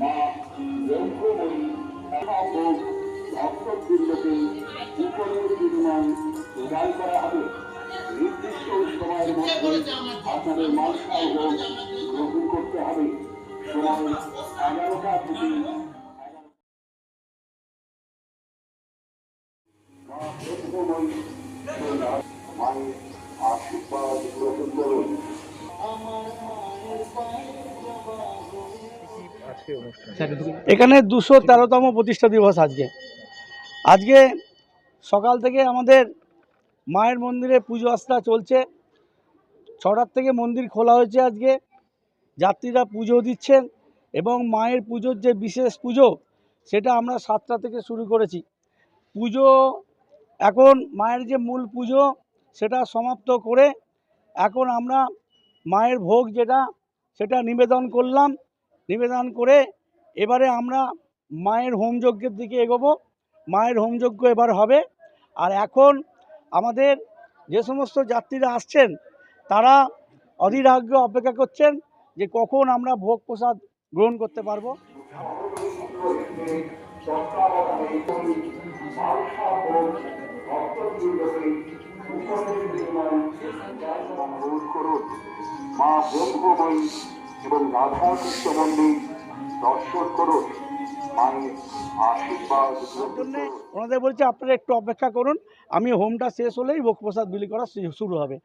মা যন্ত্রময়ী ভক্তবৃন্দকে উপরের হবে। নির্দিষ্ট সময়ের মধ্যে আপনাদের মানসাও হোক গ্রহণ করতে হবে। সময় এগারোটা মায়ের আশীর্বাদ গ্রহণ করুন। এখানে দুশো তেরোতম প্রতিষ্ঠা দিবস আজকে। আজকে সকাল থেকে আমাদের মায়ের মন্দিরে পুজো আস্থা চলছে। ছটার থেকে মন্দির খোলা হয়েছে আজকে। যাত্রীরা পুজো দিচ্ছেন এবং মায়ের পুজোর যে বিশেষ পুজো, সেটা আমরা সাতটা থেকে শুরু করেছি। পুজো এখন মায়ের যে মূল পুজো, সেটা সমাপ্ত করে এখন আমরা মায়ের ভোগ যেটা, সেটা নিবেদন করলাম। নিবেদন করে এবারে আমরা মায়ের হোমযজ্ঞের দিকে এগোবো। মায়ের হোমযজ্ঞ এবার হবে। আর এখন আমাদের যে সমস্ত যাত্রীরা আসছেন, তারা অধীর আগ্রহে অপেক্ষা করছেন যে কখন আমরা ভোগ প্রসাদ গ্রহণ করতে পারব। মা এবং রাধা কৃষ্ণ মন্দির দর্শন করুন ওনাদের বলছে আপনারা একটু অপেক্ষা করুন। আমি হোমটা শেষ হলেই ভোগ প্রসাদ বিলি করা শুরু হবে।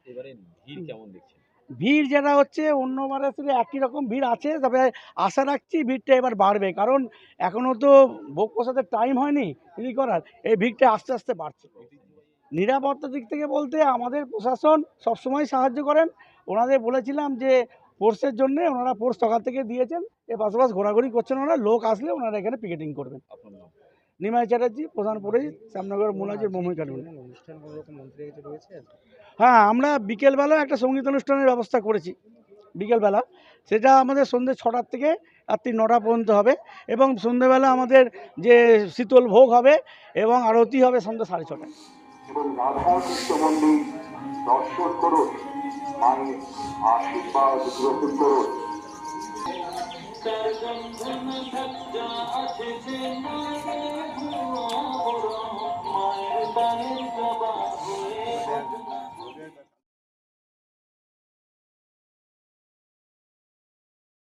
ভিড় কেমন দেখছেন? ভিড় যেটা হচ্ছে অন্যবারের থেকে একই রকম ভিড় আছে তবে আশা রাখছি ভিড়টা এবার বাড়বে। কারণ এখনও তো ভোগ প্রসাদের টাইম হয়নি বিলি করার এই ভিড়টা আস্তে আস্তে বাড়ছে। নিরাপত্তার দিক থেকে বলতে আমাদের প্রশাসন সবসময় সাহায্য করেন। ওনাদের বলেছিলাম যে ফোর্সের জন্য ওনারা ফোর্স সকাল থেকে দিয়েছেন। এর পাশাপাশি ঘোরাঘুরি করছেন ওনারা লোক আসলে ওনারা এখানে পিকেটিং করবেন। নিমাই চ্যাটার্জি প্রধান পুরোহিত শ্যামনগর মুলাজির মোহাম্মদ কাটুন হ্যাঁ আমরা বিকেলবেলা একটা সংগীত অনুষ্ঠানের ব্যবস্থা করেছি বিকেলবেলা। সেটা আমাদের সন্ধ্যে ছটার থেকে রাত্রি নটা পর্যন্ত হবে এবং সন্ধ্যেবেলা আমাদের যে শীতল ভোগ হবে এবং আরতি হবে সন্ধ্যে সাড়ে ছটায়। এবং রাধা মন্দির দর্শন করুন। মায়ের আশীর্বাদ গ্রহণ করুন আছে যে